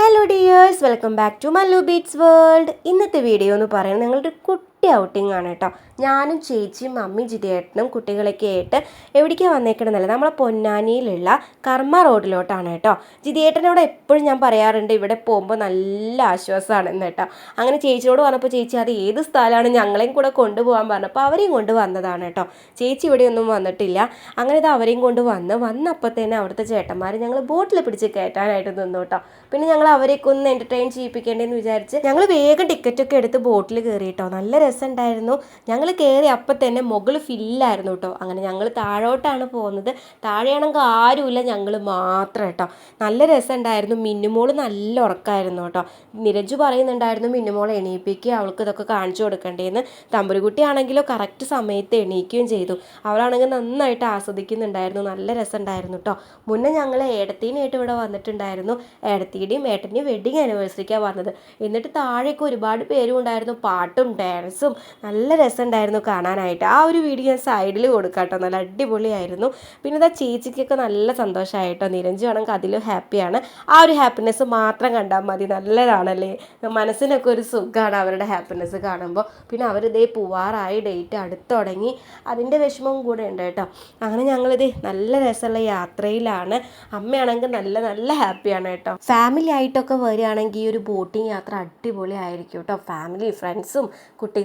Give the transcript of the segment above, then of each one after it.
Hello dears welcome back to Mallu beats world ഇന്നത്തെ video എന്ന് പറയുന്നത് നിങ്ങളുടെ കുട്ടി ഔട്ടിംഗ് ആണ് കേട്ടോ. ഞാനും ചേച്ചിയും മമ്മി ജിതേട്ടനും കുട്ടികളൊക്കെ ആയിട്ട് എവിടേക്കാണ് വന്നേക്കണമെന്നല്ല നമ്മളെ പൊന്നാനിയിലുള്ള കർമ്മ റോഡിലോട്ടാണ് കേട്ടോ. ജിതേട്ടനോട് എപ്പോഴും ഞാൻ പറയാറുണ്ട് ഇവിടെ പോകുമ്പോൾ നല്ല ആശ്വാസമാണെന്ന് കേട്ടോ. അങ്ങനെ ചേച്ചിയോട് പറഞ്ഞപ്പോൾ ചേച്ചി അത് ഏത് സ്ഥലമാണ്? ഞങ്ങളെയും കൂടെ കൊണ്ടുപോകാൻ പറഞ്ഞപ്പോൾ അവരെയും കൊണ്ട് വന്നതാണ് കേട്ടോ. ചേച്ചി ഇവിടെയൊന്നും വന്നിട്ടില്ല. അങ്ങനെ ഇത് അവരെയും കൊണ്ട് വന്ന് വന്നപ്പോൾ തന്നെ അവിടുത്തെ ചേട്ടന്മാർ ഞങ്ങൾ ബോട്ടിൽ പിടിച്ച് കയറ്റാനായിട്ട് നിന്നു കേട്ടോ. പിന്നെ ഞങ്ങൾ അവരെയൊക്കെ ഒന്ന് എന്റർടൈൻ ചെയ്യിപ്പിക്കേണ്ടതെന്ന് വിചാരിച്ച് ഞങ്ങൾ വേഗം ടിക്കറ്റൊക്കെ എടുത്ത് ബോട്ടിൽ കയറി കേട്ടോ. നല്ല രസമുണ്ടായിരുന്നു. ഞങ്ങൾ കയറി അപ്പം തന്നെ മുകൾ ഫില്ലായിരുന്നു കേട്ടോ അങ്ങനെ ഞങ്ങൾ താഴോട്ടാണ് പോകുന്നത്. താഴെയാണെങ്കിൽ ആരുമില്ല ഞങ്ങൾ മാത്രം കേട്ടോ നല്ല രസമുണ്ടായിരുന്നു. മിന്നുമോൾ നല്ല ഉറക്കമായിരുന്നു കേട്ടോ നിരജു പറയുന്നുണ്ടായിരുന്നു മിന്നുമോളെ എണീപ്പിക്കുക അവൾക്ക് ഇതൊക്കെ കാണിച്ചു കൊടുക്കണ്ടേന്ന്. തമ്പുരുകുട്ടി ആണെങ്കിലോ കറക്റ്റ് സമയത്ത് എണീക്കുകയും ചെയ്തു. അവളാണെങ്കിൽ നന്നായിട്ട് ആസ്വദിക്കുന്നുണ്ടായിരുന്നു. നല്ല രസമുണ്ടായിരുന്നു കേട്ടോ മുന്നേ ഞങ്ങൾ ഏടത്തീനായിട്ട് ഇവിടെ വന്നിട്ടുണ്ടായിരുന്നു. ഏടത്തിയുടെയും ഏട്ടന്റെയും വെഡിങ് ആനിവേഴ്സറിക്കാണ് വന്നത്. എന്നിട്ട് താഴേക്ക് ഒരുപാട് പേരും ഉണ്ടായിരുന്നു പാട്ടും ഡാൻസും നല്ല രസമുണ്ടായിരുന്നു കാണാനായിട്ട്. ആ ഒരു വീഡിയോ ഞാൻ സൈഡിൽ കൊടുക്കാട്ടോ നല്ല അടിപൊളിയായിരുന്നു. പിന്നെ ഇതാ ചേച്ചിക്കൊക്കെ നല്ല സന്തോഷമായിട്ടോ. നിരഞ്ജു ആണെങ്കിൽ അതിലും ഹാപ്പിയാണ്. ആ ഒരു ഹാപ്പിനെസ് മാത്രം കണ്ടാൽ മതി. നല്ലതാണല്ലേ? മനസ്സിനൊക്കെ ഒരു സുഖമാണ് അവരുടെ ഹാപ്പിനെസ് കാണുമ്പോൾ. പിന്നെ അവരിതേ പൂവാറായി ഡേറ്റ് അടുത്ത് തുടങ്ങി അതിന്റെ വിഷമവും കൂടെ ഉണ്ട് കേട്ടോ. അങ്ങനെ ഞങ്ങളിത് നല്ല രസമുള്ള യാത്രയിലാണ്. അമ്മയാണെങ്കിൽ നല്ല നല്ല ഹാപ്പിയാണ് കേട്ടോ. ഫാമിലി ആയിട്ടൊക്കെ വരികയാണെങ്കിൽ ഈ ഒരു ബോട്ടിങ് യാത്ര അടിപൊളിയായിരിക്കും കേട്ടോ. ഫാമിലി ഫ്രണ്ട്സും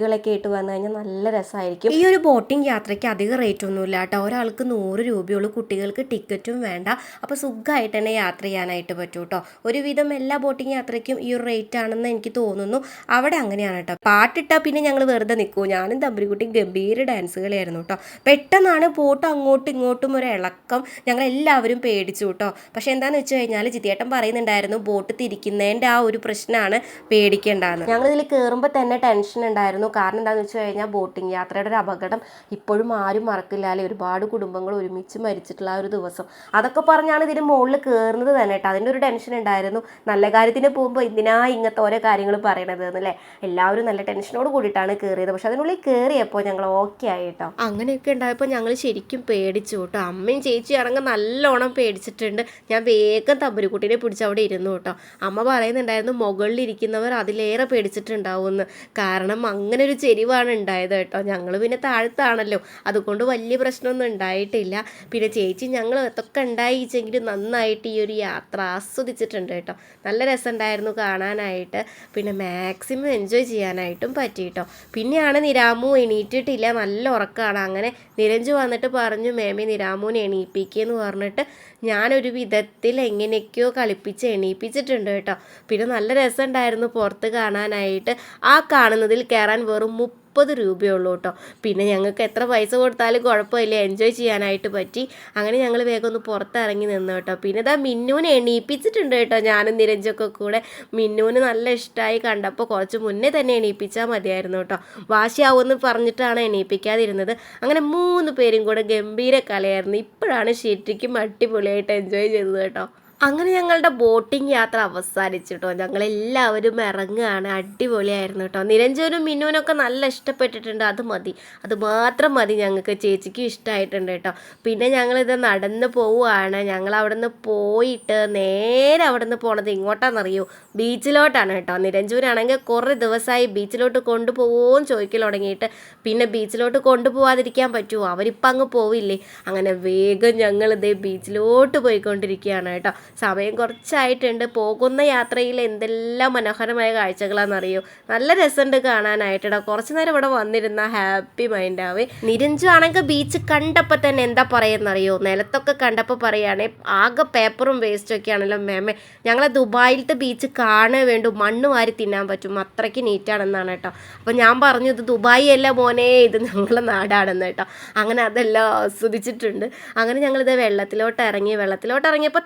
കുട്ടികളൊക്കെ ആയിട്ട് വന്നു കഴിഞ്ഞാൽ നല്ല രസമായിരിക്കും. ഈ ഒരു ബോട്ടിംഗ് യാത്രയ്ക്ക് അധികം റേറ്റ് ഒന്നുമില്ല കേട്ടോ. ഒരാൾക്ക് നൂറ് രൂപയുള്ളൂ കുട്ടികൾക്ക് ടിക്കറ്റും വേണ്ട. അപ്പോൾ സുഖമായിട്ട് തന്നെ യാത്ര ചെയ്യാനായിട്ട് പറ്റും കേട്ടോ. ഒരുവിധം എല്ലാ ബോട്ടിംഗ് യാത്രയ്ക്കും ഈ ഒരു റേറ്റ് ആണെന്ന് എനിക്ക് തോന്നുന്നു. അവിടെ അങ്ങനെയാണ് കേട്ടോ. പാട്ടിട്ടാൽ പിന്നെ ഞങ്ങൾ വെറുതെ നിൽക്കും ഞാനും തമ്പുരിക്കുട്ടിയും ഗംഭീര ഡാൻസ് കളിയായിരുന്നു കേട്ടോ. പെട്ടെന്നാണ് ബോട്ട് അങ്ങോട്ടും ഇങ്ങോട്ടും ഒരു ഇളക്കം. ഞങ്ങൾ എല്ലാവരും പേടിച്ചു കേട്ടോ. പക്ഷെ എന്താണെന്ന് വെച്ച് കഴിഞ്ഞാൽ ജിതിയേട്ടൻ പറയുന്നുണ്ടായിരുന്നു ബോട്ട് തിരിക്കുന്നതിന്റെ ആ ഒരു പ്രശ്നമാണ് പേടിക്കേണ്ടതെന്ന്. ഞങ്ങളിതിൽ കയറുമ്പോൾ തന്നെ ടെൻഷൻ ഉണ്ടായിരുന്നു. കാരണം എന്താണെന്ന് വെച്ച് കഴിഞ്ഞാൽ ബോട്ടിംഗ് യാത്രയുടെ ഒരു അപകടം ഇപ്പോഴും ആരും മറക്കില്ല അല്ലെ? ഒരുപാട് കുടുംബങ്ങൾ ഒരുമിച്ച് മരിച്ചിട്ടുള്ള ആ ഒരു ദിവസം. അതൊക്കെ പറഞ്ഞാണ് ഇതിന് മുകളിൽ കയറുന്നത് തന്നെ കേട്ടോ. അതിന്റെ ഒരു ടെൻഷൻ ഉണ്ടായിരുന്നു. നല്ല കാര്യത്തിന് പോകുമ്പോൾ എന്തിനാ ഇങ്ങനത്തെ ഓരോ കാര്യങ്ങൾ പറയണത് എന്നല്ലേ എല്ലാവരും നല്ല ടെൻഷനോട് കൂടിയിട്ടാണ് കയറിയത് പക്ഷെ അതിനുള്ളിൽ കയറിയപ്പോൾ ഞങ്ങൾ ഓക്കെ ആയി കേട്ടോ. അങ്ങനെയൊക്കെ ഉണ്ടായപ്പോൾ ഞങ്ങൾ ശരിക്കും പേടിച്ചു കേട്ടോ. അമ്മയും ചേച്ചിയും ഇറങ്ങി നല്ലോണം പേടിച്ചിട്ടുണ്ട്. ഞാൻ വേഗം തമ്പുരുക്കുട്ടീനെ പിടിച്ച് അവിടെ ഇരുന്നു കേട്ടോ. അമ്മ പറയുന്നുണ്ടായിരുന്നു മുകളിലിരിക്കുന്നവർ അതിലേറെ പേടിച്ചിട്ടുണ്ടാവുമെന്ന്. കാരണം അങ്ങനെ ഒരു ചെരിവാണ് ഉണ്ടായത് കേട്ടോ. ഞങ്ങൾ പിന്നെ താഴത്താണല്ലോ. അതുകൊണ്ട് വലിയ പ്രശ്നമൊന്നും ഉണ്ടായിട്ടില്ല. പിന്നെ ചേച്ചി ഞങ്ങൾ ഇതൊക്കെ ഉണ്ടായിച്ചെങ്കിൽ നന്നായിട്ട് ഈ ഒരു യാത്ര ആസ്വദിച്ചിട്ടുണ്ട് കേട്ടോ. നല്ല രസം ഉണ്ടായിരുന്നു കാണാനായിട്ട്. പിന്നെ മാക്സിമം എൻജോയ് ചെയ്യാനായിട്ടും പറ്റി കേട്ടോ. പിന്നെയാണ് നിരാമു എണീറ്റിട്ടില്ല. നല്ല ഉറക്കമാണ് അങ്ങനെ നിരഞ്ജു വന്നിട്ട് പറഞ്ഞു മേമി നിരാമുവിനെ എണീപ്പിക്കുകയെന്ന് പറഞ്ഞിട്ട് ഞാനൊരു വിധത്തിൽ എങ്ങനെയൊക്കെയോ കളിപ്പിച്ച് എണീപ്പിച്ചിട്ടുണ്ട് കേട്ടോ. പിന്നെ നല്ല രസം ഉണ്ടായിരുന്നു പുറത്ത് കാണാനായിട്ട്. ആ കാണുന്നതിൽ കയറാൻ വെറും മുപ്പത് രൂപയുള്ളൂ കേട്ടോ. പിന്നെ ഞങ്ങൾക്ക് എത്ര പൈസ കൊടുത്താലും കുഴപ്പമില്ല. എൻജോയ് ചെയ്യാനായിട്ട് പറ്റി. അങ്ങനെ ഞങ്ങൾ വേഗം ഒന്ന് പുറത്തിറങ്ങി നിന്ന് കേട്ടോ. പിന്നെ ഇതാ മിന്നൂനെ എണീപ്പിച്ചിട്ടുണ്ട് കേട്ടോ. ഞാനും നിരഞ്ജൊക്കെ കൂടെ. മിന്നൂന് നല്ല ഇഷ്ടമായി കണ്ടപ്പോൾ കുറച്ച് മുന്നേ തന്നെ എണീപ്പിച്ചാൽ മതിയായിരുന്നു കേട്ടോ. വാശിയാവുമെന്ന് പറഞ്ഞിട്ടാണ് എണീപ്പിക്കാതിരുന്നത്. അങ്ങനെ മൂന്ന് പേരും കൂടെ ഗംഭീര കലയായിരുന്നു. ഇപ്പോഴാണ് ശരിക്കും അടിപൊളിയായിട്ട് എൻജോയ് ചെയ്തത് കേട്ടോ. അങ്ങനെ ഞങ്ങളുടെ ബോട്ടിംഗ് യാത്ര അവസാനിച്ചു കേട്ടോ ഞങ്ങളെല്ലാവരും ഇറങ്ങുകയാണ്. അടിപൊളിയായിരുന്നു കേട്ടോ. നിരഞ്ജനും മിന്നുവിനൊക്കെ നല്ല ഇഷ്ടപ്പെട്ടിട്ടുണ്ട്. അത് മതി. അത് മാത്രം മതി ഞങ്ങൾക്ക്. ചേച്ചിക്കും ഇഷ്ടമായിട്ടുണ്ട് കേട്ടോ. പിന്നെ ഞങ്ങളിത് നടന്ന് പോവുകയാണ്. ഞങ്ങൾ അവിടെ നിന്ന് പോയിട്ട് നേരെ അവിടെ നിന്ന് പോണത് ഇങ്ങോട്ടാണെന്നറിയോ? ബീച്ചിലോട്ടാണ് കേട്ടോ. നിരഞ്ജുവിനാണെങ്കിൽ കുറേ ദിവസമായി ബീച്ചിലോട്ട് കൊണ്ടുപോകുമെന്ന് ചോദിക്കൽ തുടങ്ങിയിട്ട് പിന്നെ ബീച്ചിലോട്ട് കൊണ്ടുപോകാതിരിക്കാൻ പറ്റുമോ? അവരിപ്പം അങ്ങ് പോവില്ലേ? അങ്ങനെ വേഗം ഞങ്ങൾ ഇതേ ബീച്ചിലോട്ട് പോയിക്കൊണ്ടിരിക്കുകയാണ് കേട്ടോ. സമയം കുറച്ചായിട്ടുണ്ട്. പോകുന്ന യാത്രയിൽ എന്തെല്ലാം മനോഹരമായ കാഴ്ചകളാണെന്നറിയോ? നല്ല രസമുണ്ട് കാണാനായിട്ടോ കുറച്ച് നേരം ഇവിടെ വന്നിരുന്ന ഹാപ്പി മൈൻഡാവേ നിരഞ്ജു ആണെങ്കിൽ ബീച്ച് കണ്ടപ്പോൾ തന്നെ എന്താ പറയുന്നറിയോ? നിലത്തൊക്കെ കണ്ടപ്പോൾ പറയുകയാണെ ആകെ പേപ്പറും വേസ്റ്റും ഒക്കെ ആണല്ലോ മേമെ. ഞങ്ങളെ ദുബായിലത്തെ ബീച്ച് കാണേ വേണ്ടു. മണ്ണ് വാരി തിന്നാൻ പറ്റും. അത്രയ്ക്ക് നീറ്റാണെന്നാണ് കേട്ടോ അപ്പോൾ ഞാൻ പറഞ്ഞു ഇത് ദുബായി അല്ല മോനെ ഇത് ഞങ്ങളുടെ നാടാണെന്ന് കേട്ടോ അങ്ങനെ അതെല്ലാം ആസ്വദിച്ചിട്ടുണ്ട്. അങ്ങനെ ഞങ്ങളിത് വെള്ളത്തിലോട്ട് ഇറങ്ങി. വെള്ളത്തിലോട്ട് ഇറങ്ങിയപ്പോൾ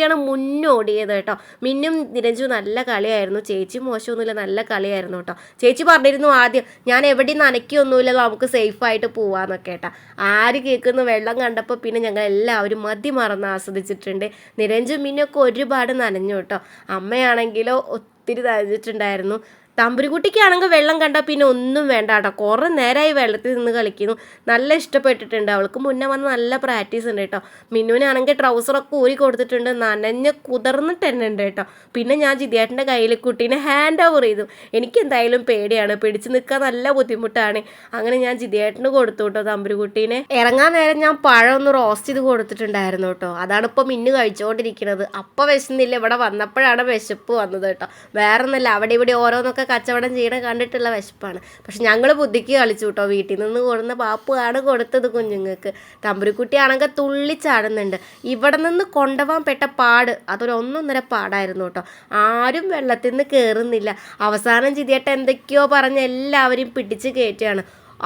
തമ്പുരുക്കുട്ടിയാണ് മുന്നോടിയത് കേട്ടോ. മിന്നും നിരഞ്ജു നല്ല കളിയായിരുന്നു. ചേച്ചി മോശമൊന്നുമില്ല നല്ല കളിയായിരുന്നു കേട്ടോ. ചേച്ചി പറഞ്ഞിരുന്നു ആദ്യം ഞാൻ എവിടെയും നനയ്ക്കൊന്നുമില്ല നമുക്ക് സേഫായിട്ട് പോവാന്നൊക്കെ കേട്ടോ. ആര് കേൾക്കുന്നു? വെള്ളം കണ്ടപ്പോൾ പിന്നെ ഞങ്ങൾ എല്ലാവരും മതി മറന്ന് ആസ്വദിച്ചിട്ടുണ്ട്. നിരഞ്ജു മിന്നൊക്കെ ഒരുപാട് നനഞ്ഞു കേട്ടോ. അമ്മയാണെങ്കിലോ ഒത്തിരി നനഞ്ഞിട്ടുണ്ടായിരുന്നു. തമ്പുരുകുട്ടിക്കാണെങ്കിൽ വെള്ളം കണ്ടാൽ പിന്നെ ഒന്നും വേണ്ട കേട്ടോ കുറേ നേരമായി വെള്ളത്തിൽ നിന്ന് കളിക്കുന്നു. നല്ല ഇഷ്ടപ്പെട്ടിട്ടുണ്ട്. അവൾക്ക് മുന്നേ വന്ന് നല്ല പ്രാക്ടീസ് ഉണ്ട് കേട്ടോ. മിന്നുവിനാണെങ്കിൽ ട്രൗസറൊക്കെ ഊരി കൊടുത്തിട്ടുണ്ട്. നനഞ്ഞ് കുതിർന്നിട്ട് തന്നെ ഉണ്ട് കേട്ടോ. പിന്നെ ഞാൻ ജിതിയേട്ടന്റെ കയ്യിൽ കുട്ടീനെ ഹാൻഡ് ഓവർ ചെയ്തു. എനിക്ക് എന്തായാലും പേടിയാണ്. പിടിച്ച് നിൽക്കാൻ നല്ല ബുദ്ധിമുട്ടാണ്. അങ്ങനെ ഞാൻ ജിതിയേട്ടന് കൊടുത്തു കേട്ടോ തമ്പുരിക്കുട്ടീനെ ഇറങ്ങാൻ നേരം ഞാൻ പഴം ഒന്ന് റോസ്റ്റ് ചെയ്ത് കൊടുത്തിട്ടുണ്ടായിരുന്നു കേട്ടോ. അതാണ് ഇപ്പോൾ മിന്നു കഴിച്ചുകൊണ്ടിരിക്കുന്നത്. അപ്പോൾ വിശന്നില്ല. ഇവിടെ വന്നപ്പോഴാണ് വിശപ്പ് വന്നത് കേട്ടോ. വേറെ ഒന്നല്ല അവിടെ ഇവിടെ ഓരോന്നൊക്കെ കച്ചവടം ചെയ്യണ കണ്ടിട്ടുള്ള വിശപ്പാണ്. പക്ഷെ ഞങ്ങൾ ബുദ്ധിക്ക് കളിച്ചു കേട്ടോ വീട്ടിൽ നിന്ന് കൊടുന്ന പാപ്പുമാണ് കൊടുത്തത് കുഞ്ഞുങ്ങൾക്ക്. തമ്പുരുക്കുട്ടിയാണെങ്കിൽ തുള്ളിച്ചാടുന്നുണ്ട് ഇവിടെ നിന്ന് കൊണ്ടുപോകാൻ പെട്ട പാട് അതൊരു ഒന്നൊന്നര പാടായിരുന്നു കേട്ടോ ആരും വെള്ളത്തിൽ നിന്ന് കയറുന്നില്ല അവസാനം ചിതിയേട്ട എന്തൊക്കെയോ പറഞ്ഞ് എല്ലാവരും പിടിച്ച് കയറ്റുകയാണ്.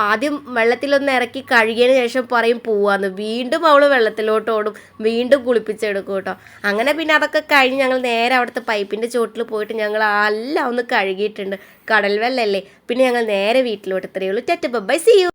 ആദ്യം വെള്ളത്തിലൊന്ന് ഇറക്കി കഴുകിയതിന് ശേഷം പറയും പോവാന്ന്. വീണ്ടും അവൾ വെള്ളത്തിലോട്ട് ഓടും. വീണ്ടും കുളിപ്പിച്ചെടുക്കും കേട്ടോ. അങ്ങനെ പിന്നെ അതൊക്കെ കഴിഞ്ഞ് ഞങ്ങൾ നേരെ അവിടുത്തെ പൈപ്പിന്റെ ചോട്ടിൽ പോയിട്ട് ഞങ്ങൾ എല്ലാം ഒന്ന് കഴുകിയിട്ടുണ്ട്. കടൽ വെള്ളമല്ലേ പിന്നെ ഞങ്ങൾ നേരെ വീട്ടിലോട്ട് ഇത്രയേ ഉള്ളൂ. TET by C U